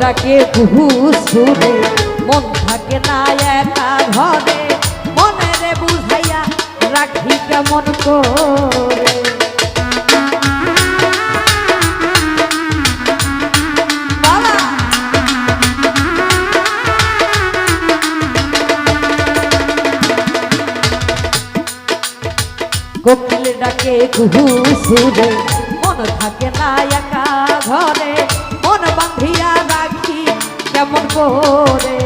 ডাকে কুহু সুরে মন থাকে না একা ঘরে মনে রে বুঝাইয়া রাখি কেমন করে। ডাকে কুহু সুরে মন থাকে না একা ঘরে করে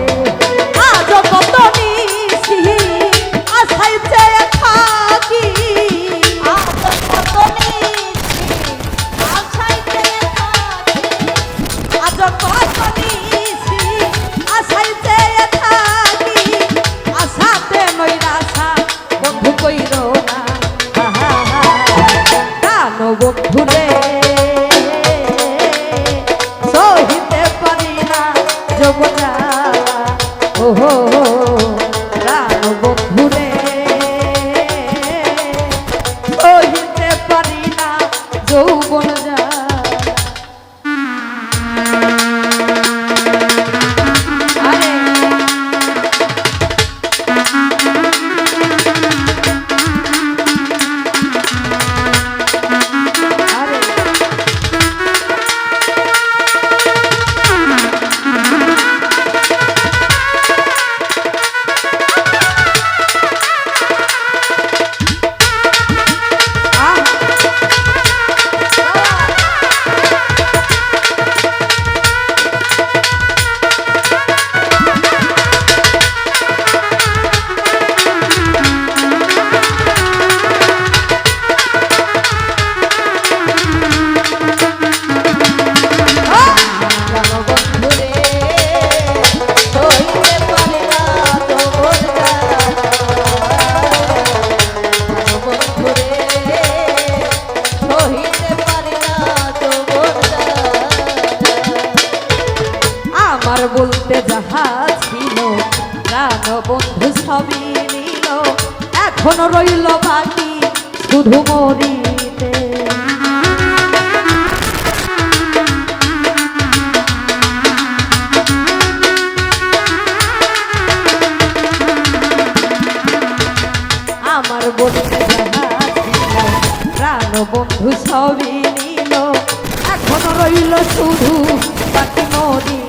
আমার বলতে যাহা ছিল, প্রাণ বন্ধু সবই নিল। এখন রইল বাকি শুধু প্রাণ বন্ধু সবই নিল। এখন রইল শুধু বাকি মরিতে।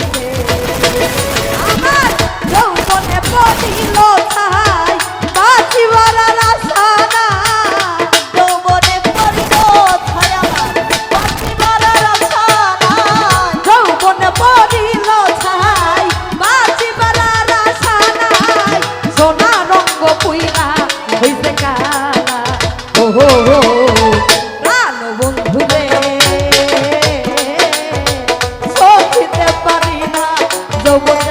যৌবনা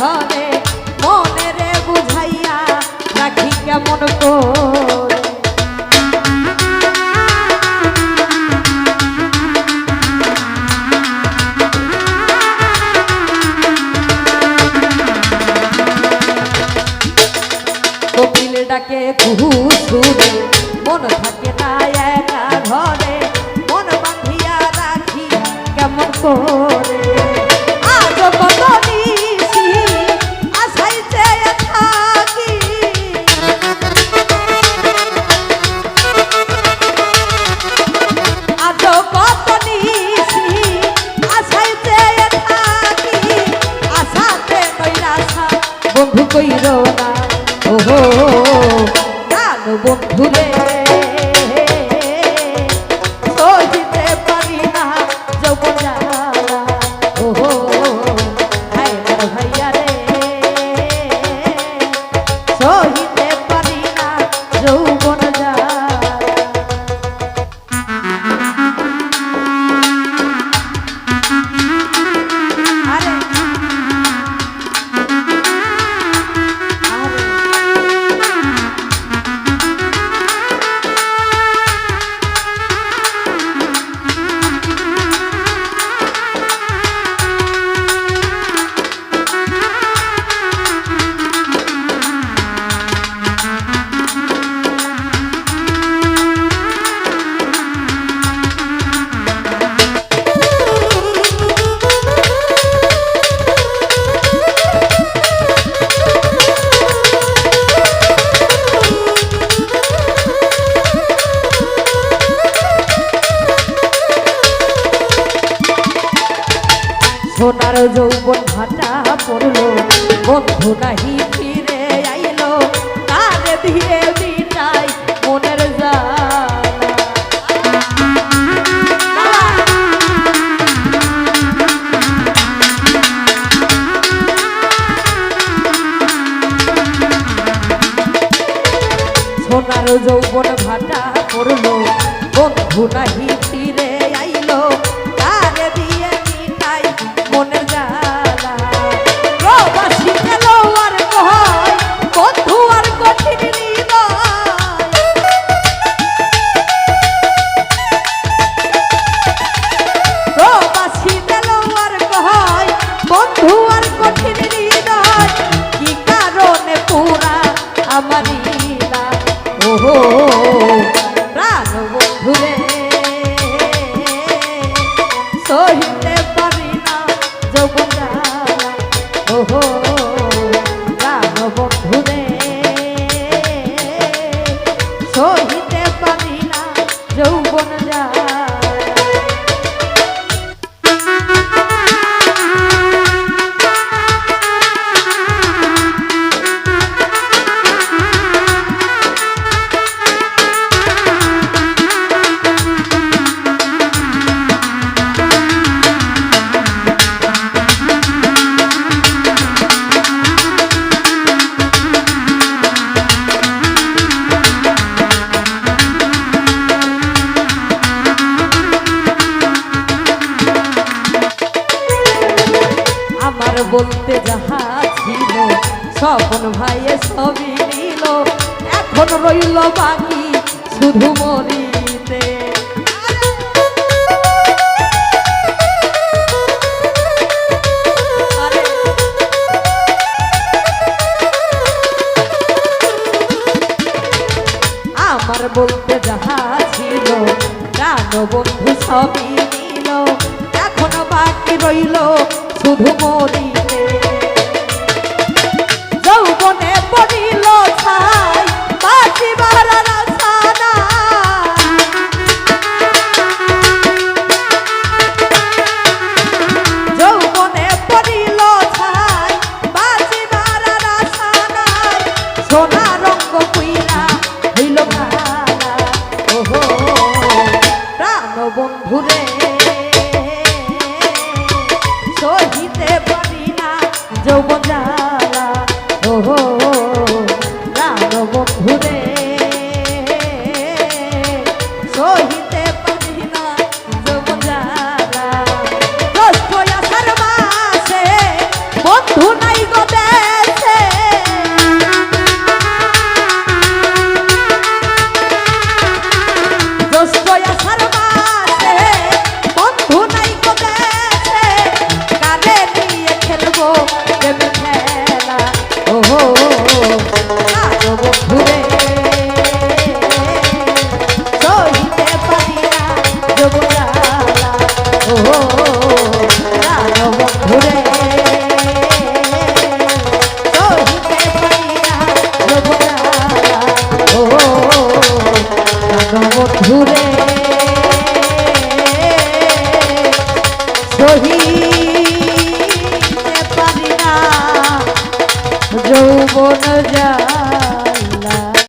একা ঘরে মনে রে বুঝাইয়া রাখি কেমন করে। ডাকে কুহু সুরে মন থাকে না একা ঘরে, মন বাঁধিয়া রাখি কেমন করে? আজ সোনার যৌবন ভাটা পড়ল, বন্ধু নাহি ফিরে আইলো, তার দিয়ে মিটাই মনের যা সোনার যৌবন ভাটা পড়ল, বন্ধু নাহি সহিতে পারি না। যৌবন আপন ভাইয়ে সবই নিল এখন রইল বাকি শুধু মরি আমার বলতে যাহা ছিল, জানো বন্ধু, সবই নিল এখন বাকি রইল শুধু মরিতে। সোনা রঙ্গ পুই